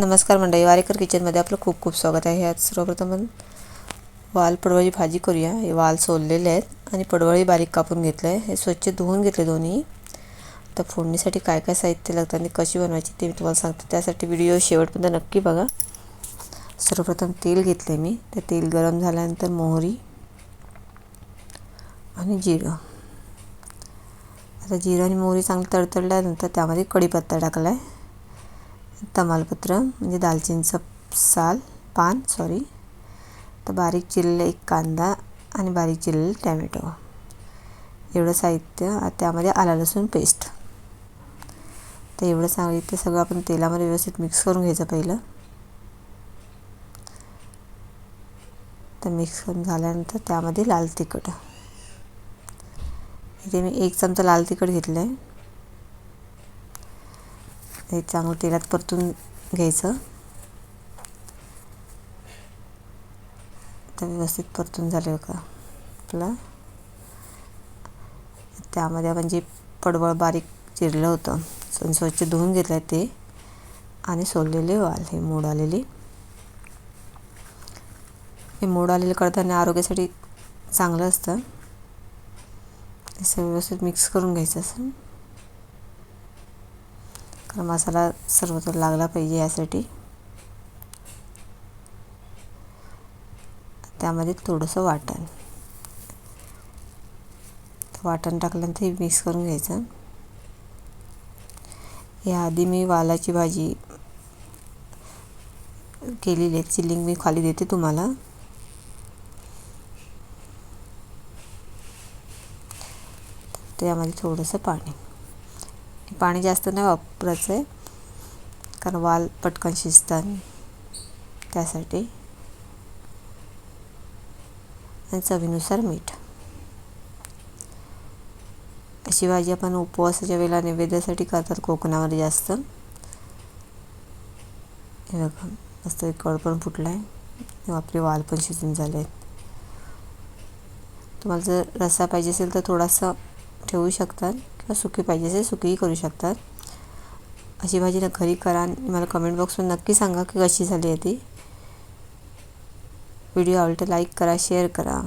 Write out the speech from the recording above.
नमस्कार मंडळी वारेकर किचनमध्ये आपलं खूप खूप स्वागत आहे. आज सर्वप्रथम वाल पडवळी भाजी करूया. हे वाल सोललेले आहेत आणि पडवळी बारीक कापून घेतलं आहे हे स्वच्छ धुवून घेतले दोन्ही. तर फोडणीसाठी काय काय साहित्य लागतं आणि कशी बनवायची ते मी तुम्हाला सांगते. त्यासाठी व्हिडिओ शेवटपर्यंत नक्की बघा. सर्वप्रथम तेल घेतले मी. ते तेल गरम झाल्यानंतर मोहरी आणि जिरं. आता जिरं आणि मोहरी चांगली तडतडल्यानंतर त्यामध्ये कढीपत्ता टाकला आहे तमालपत्र म्हणजे दालचिनीचं साल पान सॉरी तर बारीक चिरलेला एक कांदा आणि बारीक चिरलेले टॅमॅटो. एवढं साहित्य त्यामध्ये आला लसूण पेस्ट तर एवढं साहित्य सगळं आपण तेलामध्ये व्यवस्थित मिक्स करून घ्यायचं पहिलं. तर मिक्स करून झाल्यानंतर त्यामध्ये लाल तिखट. इथे मी एक चमचा लाल तिखट घेतलं आहे हे चांगलं तेलात परतून घ्यायचं. तर व्यवस्थित परतून झालं का आपलं. त्यामध्ये आपण जे पडवळ बारीक चिरलं होतं स्वच्छ धुवून घेतलं आहे ते आणि सोललेले वाल हे मोड आलेले. हे मोड आलेलं करताना आरोग्यासाठी चांगलं असतं. असं व्यवस्थित मिक्स करून घ्यायचं असं. कारण मसाला सर्वत्र लागला पाहिजे यासाठी. त्यामध्ये थोडंसं वाटण. वाटण टाकल्यानंतर हे मिक्स करून घ्यायचं. याआधी मी वालाची भाजी केलेली आहे. त्याची लिंक मी खाली देते तुम्हाला. त्यामध्ये थोडंसं पाणी. पाणी जास्त नाही वापरायचं आहे कारण वाल पटकन शिजतात. त्यासाठी आणि चवीनुसार मीठ. अशी भाजी आपण उपवासाच्या वेळेला नैवेद्यासाठी करतात कोकणामध्ये जास्त. हे बघा मस्त कळ पण फुटला आहे आपले वाल पण शिजून झाले आहेत तुम्हाला जर रस्सा पाहिजे असेल तर थोडासा ठेवू शकतात किंवा सुकी पाहिजे असेल सुकीही करू शकतात. अशी भाजी घरी करा आणि मला कमेंट बॉक्समध्ये नक्की सांगा की कशी झाली आहे ती. व्हिडिओ आवडतं लाईक करा शेअर करा.